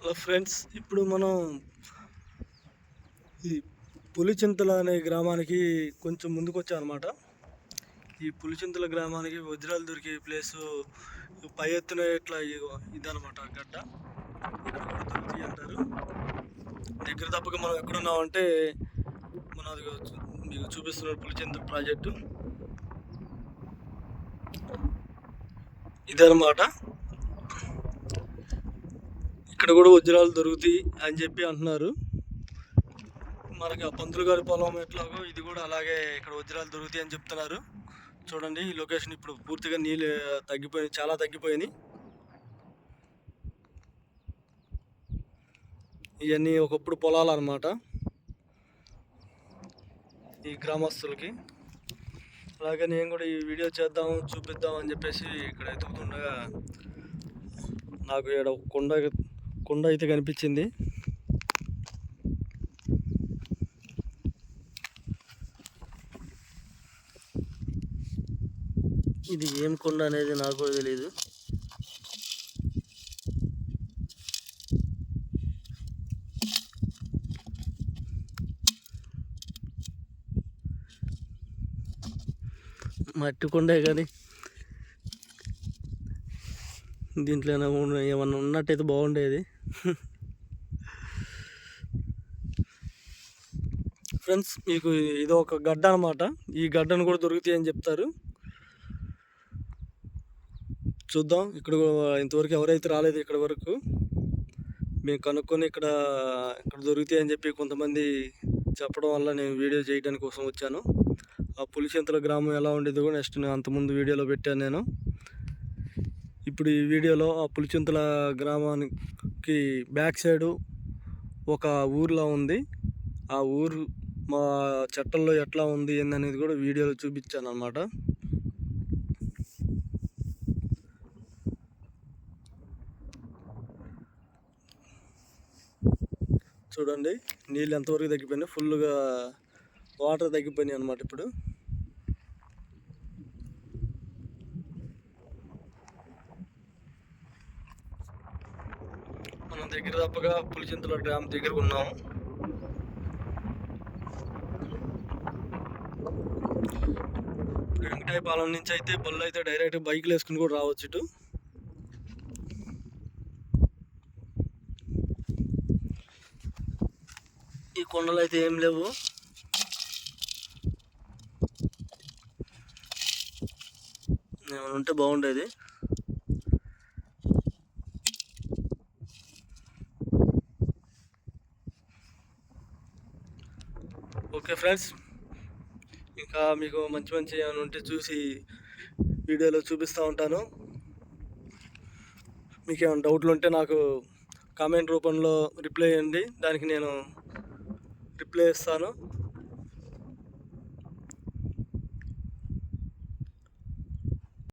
Hello friends ఇప్పుడు మనం ఈ పులిచింతల అనే గ్రామానికి కొంచెం ముందుకు అనమాట ఈ పులిచింతల గ్రామానికి వజ్రాలు దొరికే ప్లేసు పై ఎత్తున ఇట్లా ఇదనమాట గడ్డ. దొరుకుతాయి అంటారు. దగ్గర తప్పక మనం ఎక్కడున్నామంటే మన అది మీకు చూపిస్తున్నాడు పులిచింతల ప్రాజెక్టు. ఇదనమాట ఇక్కడ కూడా వజ్రాలు దొరుకుతాయి అని చెప్పి అంటున్నారు. మనకి ఆ పంతులు గారి పొలం ఎట్లాగో ఇది కూడా అలాగే ఇక్కడ వజ్రాలు దొరుకుతాయి అని చెప్తున్నారు. చూడండి ఈ లొకేషన్ ఇప్పుడు పూర్తిగా నీళ్ళు తగ్గిపోయి చాలా తగ్గిపోయినాయి. ఇవన్నీ ఒకప్పుడు పొలాలు అనమాట ఈ గ్రామస్తులకి. అలాగే నేను కూడా ఈ వీడియో చేద్దాం చూపిద్దాం అని చెప్పేసి ఇక్కడ ఎదుగుతుండగా నాకు ఇక్కడ కొండ కొండ అయితే కనిపించింది. ఇది ఏం కొండ అనేది నాకు కూడా తెలియదు మట్టి కొండే కానీ దీంట్లో ఏమైనా ఏమన్నా ఉన్నట్టయితే బాగుండేది. ఫ్రెండ్స్ మీకు ఇది ఒక గడ్డ అనమాట ఈ గడ్డను కూడా దొరుకుతాయి అని చెప్తారు. చూద్దాం ఇక్కడ ఇంతవరకు ఎవరైతే రాలేదు ఇక్కడ వరకు మేము కనుక్కొని ఇక్కడ ఇక్కడ దొరుకుతాయి అని చెప్పి కొంతమంది చెప్పడం వల్ల నేను వీడియో చేయడానికి కోసం వచ్చాను. ఆ పులిచింతల గ్రామం ఎలా ఉండేది కూడా నెక్స్ట్ నేను అంతకుముందు వీడియోలో పెట్టాను నేను. ఇప్పుడు ఈ వీడియోలో ఆ పులిచింతల గ్రామానికి బ్యాక్ సైడు ఒక ఊర్లో ఉంది. ఆ ఊరు మా చట్టంలో ఎట్లా ఉంది ఏందనేది కూడా వీడియోలో చూపించాను అనమాట చూడండి నీళ్ళు ఎంతవరకు తగ్గిపోయినాయి ఫుల్గా వాటర్ తగ్గిపోయినాయి అనమాట ఇప్పుడు. దగ్గర తప్పగా పులిచింతల డ్యామ్ దగ్గర ఉన్నాము వెంకటాయపాలెం నుంచి అయితే బళ్ళు అయితే డైరెక్ట్ బైక్లు వేసుకుని కూడా రావచ్చు ఇటు. ఈ కొండలు అయితే ఏం లేవు. ఏమైనా ఉంటే బాగుండేది. ఓకే ఫ్రెండ్స్ ఇంకా మీకు మంచి మంచి ఏమైనా ఉంటే చూసి వీడియోలో చూపిస్తూ ఉంటాను. మీకు ఏమైనా డౌట్లు ఉంటే నాకు కామెంట్ రూపంలో రిప్లై ఇవ్వండి. దానికి నేను రిప్లై ఇస్తాను.